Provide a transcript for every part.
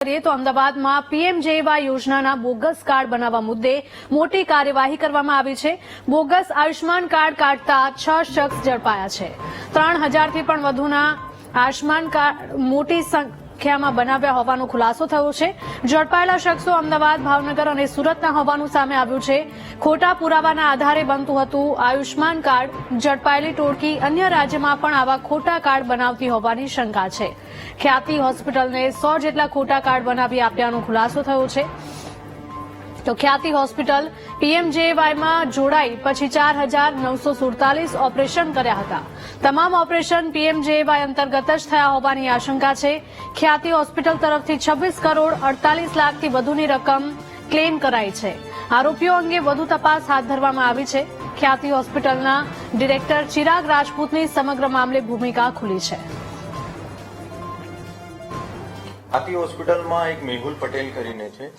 કરીએ તો અમદાવાદમાં પીએમજેવાય યોજનાના બોગસ કાર્ડ બનાવવા મુદ્દે મોટી કાર્યવાહી કરવામાં આવી છે. બોગસ આયુષ્માન કાર્ડ કાઢતા છ શખ્સ ઝડપાયા છે. ત્રણ હજારથી પણ વધુના આયુષ્માન કાર્ડ મોટી સંખ્યામાં બનાવ્યા હોવાનો ખુલાસો થયો છે. ઝડપાયેલા શખ્સો અમદાવાદ, ભાવનગર અને સુરતના હોવાનું સામે આવ્યું છે. ખોટા પુરાવાના આધારે બનતું હતું. આયુષ્માન કાર્ડ, ઝડપાયેલી ટોળકી અન્ય રાજ્યમાં પણ આવા ખોટા કાર્ડ બનાવતી હોવાની શંકા છે. ખ્યાતિ હોસ્પિટલને સો જેટલા ખોટા કાર્ડ બનાવી આપ્યાનો ખુલાસો થયો છે. તો ખ્યાતિ હોસ્પિટલ પીએમજેવાયમાં જોડાઈ પછી ચાર હજાર નવસો સુડતાલીસ ઓપરેશન કર્યા હતા. તમામ ઓપરેશન પીએમજેવાય અંતર્ગત જ થયા હોવાની આશંકા છે. ખ્યાતિ હોસ્પિટલ તરફથી છવ્વીસ કરોડ અડતાલીસ લાખથી વધુની રકમ ક્લેમ કરાઈ છે. આરોપીઓ અંગે વધુ તપાસ હાથ ધરવામાં આવી છે. ખ્યાતિ હોસ્પિટલના ડિરેક્ટર ચિરાગ રાજપૂતની સમગ્ર મામલે ભૂમિકા ખુલી છે. ખ્યાતિ હોસ્પિટલમાં એક મેહુલ પટેલ કરીને છે,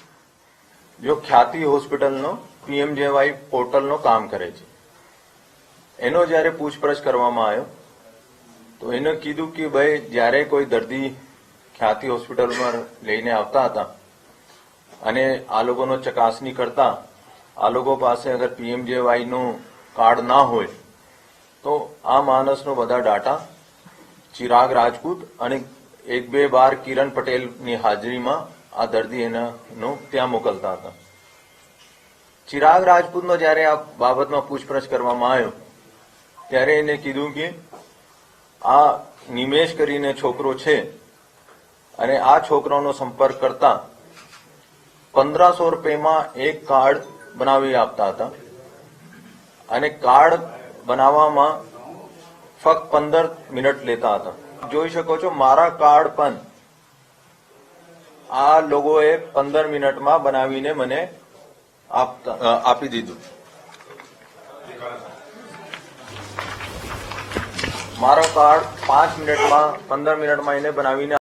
જો ખ્યાતિ હોસ્પિટલનો પીએમજેવાય પોર્ટલનો કામ કરે છે. એનો જ્યારે પૂછપરછ કરવામાં આવ્યો, તો એને કીધું કે ભાઈ, જ્યારે કોઈ દર્દી ખ્યાતિ હોસ્પિટલમાં લઈને આવતા હતા અને આ લોકોનો ચકાસણી કરતા આ લોકો પાસે અગર પીએમજેવાયનું કાર્ડ ના હોય, તો આ માણસનો બધા ડાટા ચિરાગ રાજપૂત અને એક બે વાર કિરણ પટેલની હાજરીમાં આ દર્દી એનાનો ત્યાં મોકલતા હતા. ચિરાગ રાજપૂતનો જ્યારે આ બાબતમાં પૂછપરછ કરવામાં આવ્યો, ત્યારે એને કીધું કે આ નિમેશ કરીને છોકરો છે અને આ છોકરાનો સંપર્ક કરતા પંદરસો રૂપિયામાં એક કાર્ડ બનાવી આપતા હતા. અને કાર્ડ બનાવવામાં ફક્ત પંદર મિનિટ લેતા હતા. જોઈ શકો છો મારા કાર્ડ પણ આ લોકોએ પંદર મિનિટમાં બનાવીને મને આપી દીધું. મારો કાર્ડ પાંચ મિનિટમાં પંદર મિનિટમાં એને બનાવીને